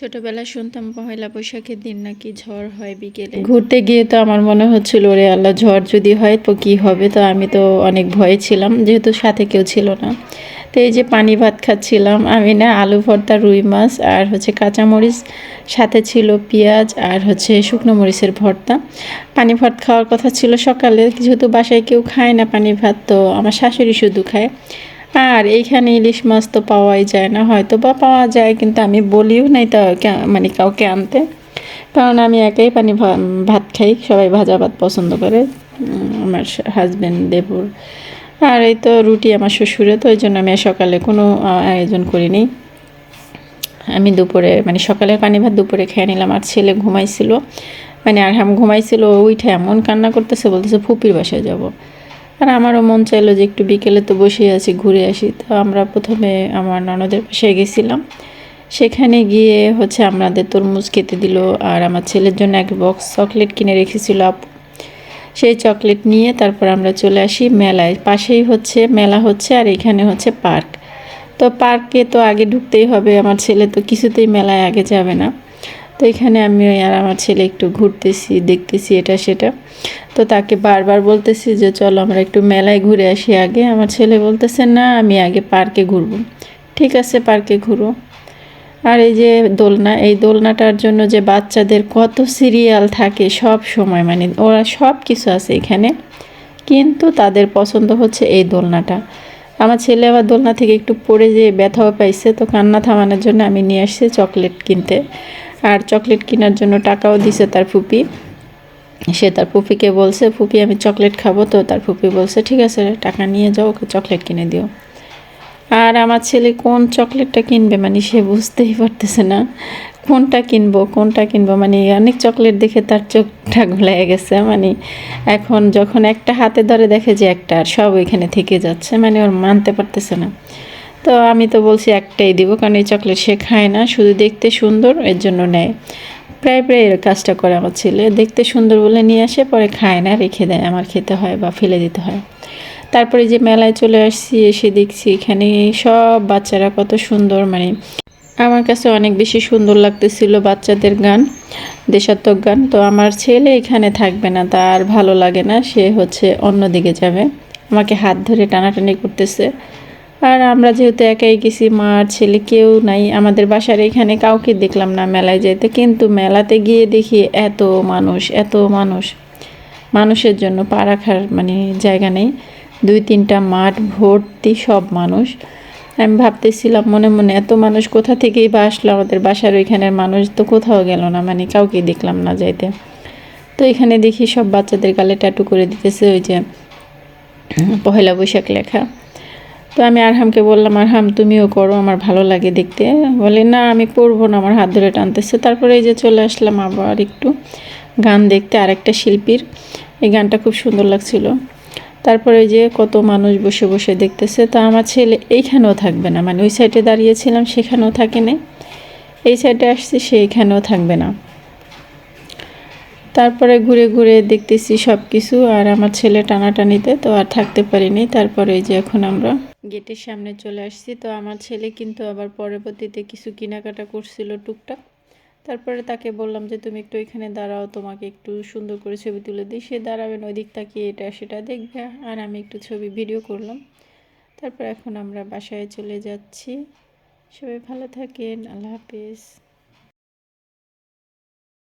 ছোটবেলায় শুনতাম পহেলা বৈশাখের দিন নাকি ঝড় হয় বিকেলে। ঘুরতে গিয়ে তো আমার মনে হচ্ছিল, ওরে আল্লাহ, ঝড় যদি হয় তো কি হবে? তো আমি তো অনেক ভয়ে ছিলাম, যেহেতু সাথে কেউ ছিল না। তো এই যে পানি ভাত খাচ্ছিলাম, আমি না আলু ভর্তা, রুই মাছ আর হচ্ছে কাঁচামরিচ, সাথে ছিল পেঁয়াজ আর হচ্ছে শুকনো মরিচের ভর্তা। পানি ভাত খাওয়ার কথা ছিল সকালে, যেহেতু বাসায় কেউ খায় না পানি ভাত, তো আমার শাশুড়ি শুধু খায়। আর এইখানে ইলিশ মাছ তো পাওয়াই যায় না হয়তো বা পাওয়া যায়, কিন্তু আমি বলিও নাই তা মানে কাউকে আনতে। কারণ আমি একাই পানি ভাত খাই, সবাই ভাজা ভাত পছন্দ করে আমার হাজব্যান্ড দেবর। আর এই তো রুটি আমার শ্বশুরে তো ওই জন্য আমি আর সকালে কোনো আয়োজন করিনি। আমি দুপুরে মানে সকালে পানি ভাত দুপুরে খেয়ে নিলাম, আর ছেলে ঘুমাইছিল। মানে আরহাম ঘুমাইছিল, ও উঠে এমন কান্না করতেছে, বলতেছে, ফুপির বাসায় যাব। আর আমারও মন চাইলো যে একটু বিকেলে তো বসে আছি, ঘুরে আসি। তো আমরা প্রথমে আমার ননদের বাসায় গেছিলাম। সেখানে গিয়ে হচ্ছে আমাদের তরমুজ খেতে দিল আর আমার ছেলের জন্য এক বক্স চকলেট কিনে রেখেছিল আপু। সেই চকলেট নিয়ে তারপর আমরা চলে আসি মেলায়। পাশেই হচ্ছে মেলা হচ্ছে আর এখানে হচ্ছে পার্ক। তো পার্কে তো আগে ঢুকতেই হবে, আমার ছেলে তো কিছুতেই মেলায় আগে যাবে না। তো এখানে আমি আর আমার ছেলে একটু ঘুরতেছি, দেখতেছি এটা সেটা। তো তাকে বারবার বলতেছি যে, চলো আমরা একটু মেলায় ঘুরে আসি আগে। আমার ছেলে বলতেছে, না, আমি আগে পার্কে ঘুরবো। ঠিক আছে, পার্কে ঘুরো। আর এই যে দোলনা, এই দোলনাটার জন্য যে বাচ্চাদের কত সিরিয়াল থাকে সব সময় মানে ওরা সব কিছু আছে এখানে। কিন্তু তাদের পছন্দ হচ্ছে এই দোলনাটা। আমার ছেলে আবার দোলনা থেকে একটু পড়ে যে ব্যথাও পাইছে, তো কান্না থামানোর জন্য আমি নিয়ে আসছি চকলেট কিনতে। আর চকলেট কেনার জন্য টাকাও দিছে তার ফুপি। সে তার ফুপিকে বলছে, ফুপি, আমি চকলেট খাব। তো তার ফুপি বলছে, ঠিক আছে, টাকা নিয়ে যাও, ওকে চকলেট কিনে দিও। আর আমার ছেলে কোন চকলেটটা কিনবে মানে সে বুঝতেই পারতেছে না। কোনটা কিনবো কোনটা কিনবো? মানে অনেক চকলেট দেখে তার চোখটা ঘোলায় গেছে। মানে এখন যখন একটা হাতে ধরে দেখে যে একটা, আর সব ওইখানে থেকে যাচ্ছে। মানে ওর মানতে পারতেছে না। তো আমি তো বলছি একটাই দিব, কারণ এই চকলেট সে খায় না, শুধু দেখতে সুন্দর, এর জন্য নেয়। প্রায় প্রায় এর কাজটা করে আমার ছেলে। দেখতে সুন্দর বলে নিয়ে আসে, পরে খায় না, রেখে দেয়, আমার খেতে হয় বা ফেলে দিতে হয়। তারপরে যে মেলায় চলে আসছি, এসে দেখছি এখানে সব বাচ্চারা কত সুন্দর মানে আমার কাছে অনেক বেশি সুন্দর লাগতেছিল বাচ্চাদের গান, দেশাত্মক গান। তো আমার ছেলে এখানে থাকবে না, তার ভালো লাগে না, সে হচ্ছে অন্য দিকে যাবে। আমাকে হাত ধরে টানাটানি করতেছে। আর আমরা যেহেতু একাই গেছি, মা আর ছেলে কেউ নাই, আমাদের বাসার এখানে কাউকে দেখলাম না মেলায় যেতে কিন্তু মেলাতে গিয়ে দেখি এত মানুষ এত মানুষ। মানুষের জন্য পা রাখার মানে জায়গা নেই। দুই তিনটা মাঠ, ভর্তি সব মানুষ। আমি ভাবতেছিলাম মনে মনে, এত মানুষ কোথা থেকেই বা আসলো? আমাদের বাসার ওইখানের মানুষ তো কোথাও গেল না মানে কাউকে দেখলাম না যাইতে। তো এখানে দেখি সব বাচ্চাদের গালে ট্যাটু করে দিতেছে ওই যে পহেলা বৈশাখ লেখা। তো আমি আরহামকে বললাম, আরহাম, তুমিও করো, আমার ভালো লাগে দেখতে। বলে, না, আমি করব না, আমার হাত ধরে টানতেছে। তারপরে এই যে চলে আসলাম আবার একটু গান দেখতে, আরেকটা শিল্পীর। এই গানটা খুব সুন্দর লাগছিল। তারপরে যে কত মানুষ বসে বসে দেখতেছে, তা আমার ছেলে এইখানেও থাকবে না। মানে ওই সাইডে দাঁড়িয়েছিলাম, সেখানেও থাকে না এই সাইডে আসছি, সে এখানেও থাকবে না। তারপরে ঘুরে ঘুরে দেখতেছি সব কিছু আর আমার ছেলে টানাটানিতে তো আর থাকতে পারিনি। তারপরে যে এখন আমরা গেটের সামনে চলে আসছি। তো আমার ছেলে কিন্তু আবার পরবর্তীতে কিছু কেনাকাটা করছিল টুকটাক। তারপরে তাকে বললাম যে, তুমি একটু এখানে দাঁড়াও, তোমাকে একটু সুন্দর করে ছবি তুলে দিই। সে দাঁড়াবেন ওই দিক তাকিয়ে এটা সেটা দেখবে। আর আমি একটু ছবি ভিডিও করলাম। তারপর এখন আমরা বাসায় চলে যাচ্ছি। সবাই ভালো থাকেন, আল্লাহ হাফিজ।